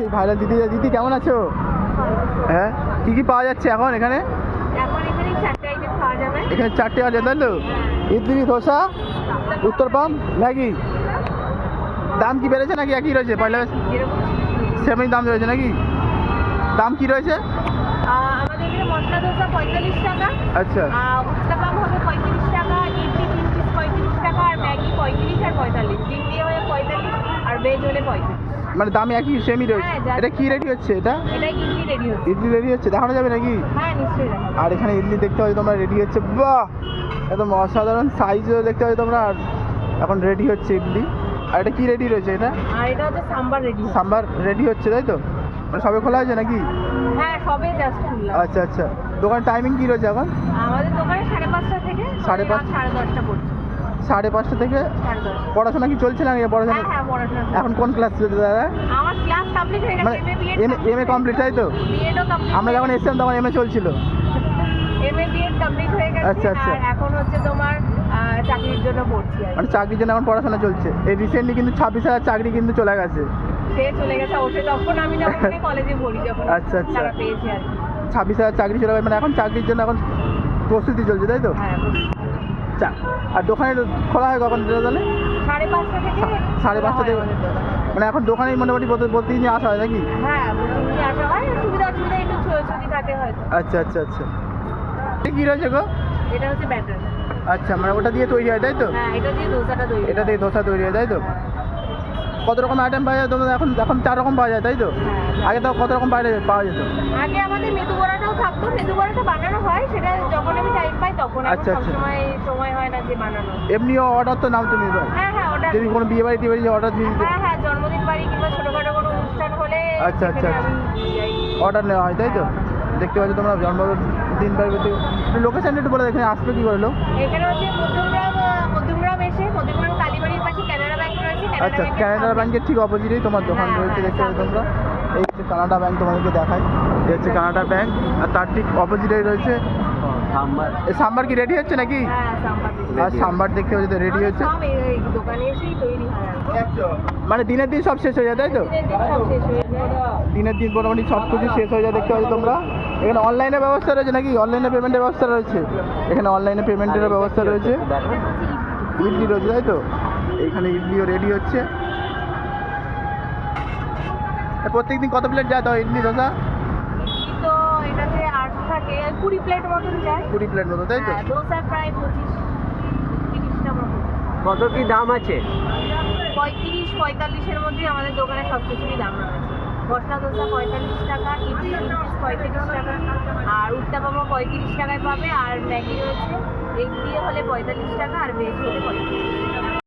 সেই ভাইরাল দিদি দিদি কেমন আছো? হ্যাঁ? কী কী পাওয়া যাচ্ছে এখন এখানে? এখানে চারটে আছে তাই তো? ইডলি ধোসা উত্তরপাম ম্যাগি। দাম কি বেড়েছে নাকি একই রয়েছে? পয়লা সেমই দাম রয়েছে নাকি? দাম কি রয়েছে? আমাদের এখানে মশলা দোসা পঁয়তাল্লিশ টাকা। আচ্ছা। আহ, হবে পঁয়ত্রিশ টাকা ইডলি তিন পিস পঁয়ত্রিশ টাকা আর ম্যাগি পঁয়ত্রিশ আর পঁয়তাল্লিশ ডিম দিয়ে হলে পঁয়তাল্লিশ আর ভেজ হলে পঁয়ত্রিশ মানে দাম একই সেমই রয়েছে। হ্যাঁ, এটা কি রেডি হচ্ছে? এটা? এটা ইডলি রেডি হচ্ছে। ইডলি রেডি হচ্ছে? দেখানো যাবে নাকি? হ্যাঁ। আর এখানে ইডলি দেখতে পাচ্ছ তোমরা রেডি হচ্ছে। বাহ! একদম অসাধারণ সাইজও দেখতে পাচ্ছ তোমরা। আর এখন রেডি হচ্ছে ইডলি। আর এটা কি রেডি রয়েছে এটা? আর এটা হচ্ছে সাম্বার রেডি সাম্বার রেডি হচ্ছে তাই তো? মানে সবে খোলা হয়েছে নাকি? হ্যাঁ সবে জাস্ট খুললাম। আচ্ছা আচ্ছা। দোকান টাইমিং কি রয়েছে এখন? আমাদের দোকানে সাড়ে পাঁচটা থেকে সাড়ে পাঁচ- সাড়ে দশটা পর্যন্ত। সাড়ে পাঁচটা থেকে? পড়াশোনা কি চলছে না পড়াশোনা? হ্যাঁ হ্যাঁ পড়াশোনা এখন কোন ক্লাস চলছে দাদা? মানে এম এ কমপ্লিট তাই তো? আমরা যখন এসেছিলাম তখন এম এ চলছিল। আচ্ছা, আচ্ছা। এখন হচ্ছে তোমার চাকরির জন্য পড়ছি মানে চাকরির জন্য এখন পড়াশোনা চলছে। এই রিসেন্টলি কিন্তু ছাব্বিশ হাজার চাকরি কিন্তু চলে গেছে। সে চলে গেছে ওসে তখন আমি যখন কলেজে পড়ি যখন আচ্ছা, আচ্ছা। পেয়েছি আর ছাব্বিশ হাজার চাকরি চলে গেছে মানে এখন চাকরির জন্য এখন প্রস্তুতি চলছে তাই তো? হ্যাঁ চা আর দোকানে খোলা হয় কখন এটা তাহলে? সাড়ে পাঁচটা থেকে সাড়ে পাঁচটা থেকে-। মানে এখন দোকানে মোটামুটি প্রতিদিন নিয়ে আসা হয় নাকি? হ্যাঁ আসা হয় সুবিধা অসুবিধা একটু ছো- থাকে হয়তো। আচ্ছা আচ্ছা আচ্ছা। কি রয়েছে গো? এটা হচ্ছে ব্যাটার। আচ্ছা মানে ওটা দিয়ে তৈরি হয় তাই তো? হ্যাঁ এটা দিয়ে দোসাটা তৈরি এটা দিয়ে ধোসা তৈরি হয় তাই তো? কত রকম আইটেম পাওয়া যায়? তোমাদের এখন এখন চার রকম পাওয়া যায় তাই তো? হ্যাঁ, আগে তো কত রকম বাইরে পাওয়া যেত? আগে আমাদের মেদু বড়াটাও থাকতো মেদু বড়াটা বানানো হয় সেটা যখন আমি টাইম পাই তখন আচ্ছা, আচ্ছা। সবসময় সময় হয় না যে বানানো এমনিও অর্ডার তো নাও তুমি। হ্যাঁ হ্যাঁ অর্ডার যদি কোনো বিয়ে বাড়ি টিয়ে বাড়ি অর্ডার দিয়ে দিতে। হ্যাঁ হ্যাঁ জন্মদিন বাড়ি কিংবা ছোটখাটো কোনো অনুষ্ঠান হলে আচ্ছা, আচ্ছা, আচ্ছা। অর্ডার নেওয়া হয় তাই তো? দেখতে পাচ্ছ তোমরা জন্মদিন বাড়ি করতে লোকেশানটা একটু বলে এখানে আসবে কী করে লোক? এখানে হচ্ছে মধ্যমগ্রাম মধ্যমগ্রাম এসে মধ্যমগ্রাম কালীবাড়ির পাশে ক্যানাডা রয়েছে আচ্ছা ক্যানাডা ব্যাংকের ঠিক অপোজিটেই তোমার দোকান হ্যাঁ, রয়েছে হ্যাঁ, দেখতে পাচ্ছ সামনে। তোমরা। এই হচ্ছে কানাডা ব্যাংক তোমাদেরকে দেখায়। এই হচ্ছে কানাডা ব্যাংক আর তার ঠিক অপোজিটেই রয়েছে। সাম্বার। কি রেডি হচ্ছে নাকি? হ্যাঁ। আর সাম্বার দেখতে পাচ্ছি রেডি হচ্ছে। হয়। মানে দিনের দিন সব শেষ হয়ে যায় তাই তো? দিনের দিন মোটামুটি সব কিছু শেষ হয়ে যায় দেখতে পাচ্ছি তোমরা। এখানে অনলাইনে ব্যবস্থা রয়েছে নাকি? অনলাইনে পেমেন্টের ব্যবস্থা রয়েছে? এখানে অনলাইনে পেমেন্টের ব্যবস্থা রয়েছে। ইডলি রয়েছে তাই তো? এইখানে ইডলিও রেডি হচ্ছে। প্রত্যেক দিন কত প্লেট যায় তো ইডলি ধোসা? তো এটাতে আট থাকে কুড়ি প্লেট মতন যায়। কুড়ি প্লেট মতো তাই তো? হ্যাঁ, দোসা প্রায় পঁচিশ তিরিশটা মতো কত কি দাম আছে? পঁয়ত্রিশ পঁয়তাল্লিশের মধ্যেই আমাদের দোকানে সব কিছুরই দাম রয়েছে। মশলা দোসা পঁয়তাল্লিশ টাকা ইডলি পিস পঁয়ত্রিশ টাকা আর উত্তাপামা পঁয়ত্রিশ টাকায় পাবে আর ম্যাগি রয়েছে। এগ দিয়ে হলে পঁয়তাল্লিশ টাকা আর ভেজ হলে পঁয়ত্রিশ